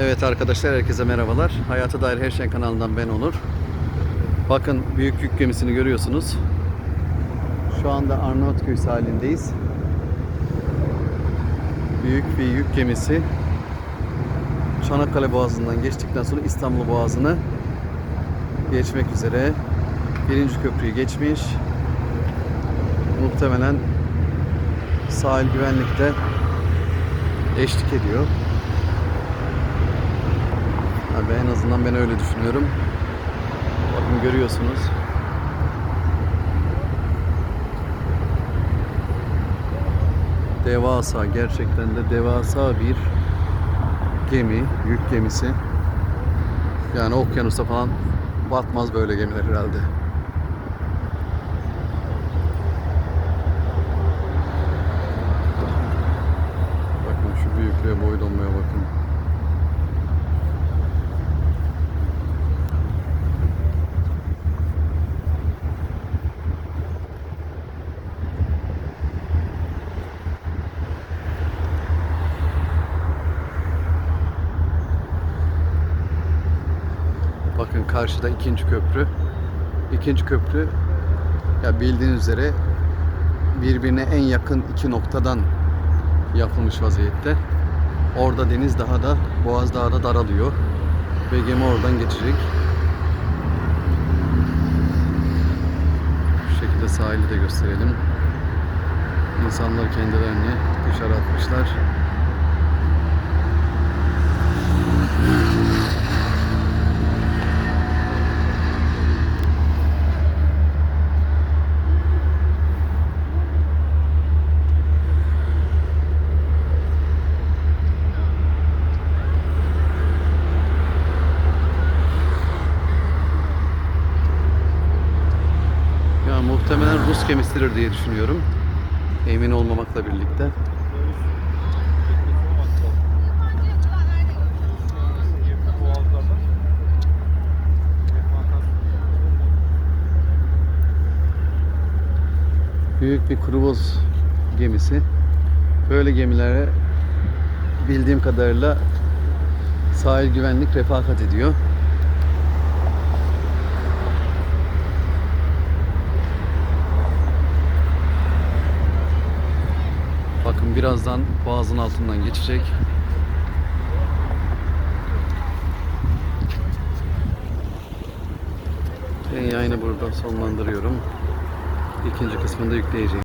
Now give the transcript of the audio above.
Evet arkadaşlar herkese merhabalar. Hayata Dair Her Şey kanalından ben Onur. Bakın büyük yük gemisini görüyorsunuz. Şu anda Arnavutköy sahilindeyiz. Büyük bir yük gemisi Çanakkale Boğazı'ndan geçtikten sonra İstanbul Boğazı'nı geçmek üzere. Birinci köprüyü geçmiş. Muhtemelen sahil güvenlikte eşlik ediyor. Abi en azından ben öyle düşünüyorum. Bakın görüyorsunuz. Devasa, gerçekten de devasa bir gemi, yük gemisi. Yani okyanusta falan batmaz böyle gemiler herhalde. Bakın şu büyüklüğe boylanmaya bakın. Bakın karşıda ikinci köprü. İkinci köprü ya bildiğiniz üzere birbirine en yakın iki noktadan yapılmış vaziyette. Orada deniz daha da boğaz daha da daralıyor. Ve gemi oradan geçecek. Şu şekilde sahili de gösterelim. İnsanlar kendilerini dışarı atmışlar. Muhtemelen Rus gemisidir diye düşünüyorum. Emin olmamakla birlikte. Büyük bir kruvoz gemisi. Böyle gemilere bildiğim kadarıyla sahil güvenlik refakat ediyor. Birazdan boğazın altından geçecek. Yayını burada sonlandırıyorum. İkinci kısmında yükleyeceğim.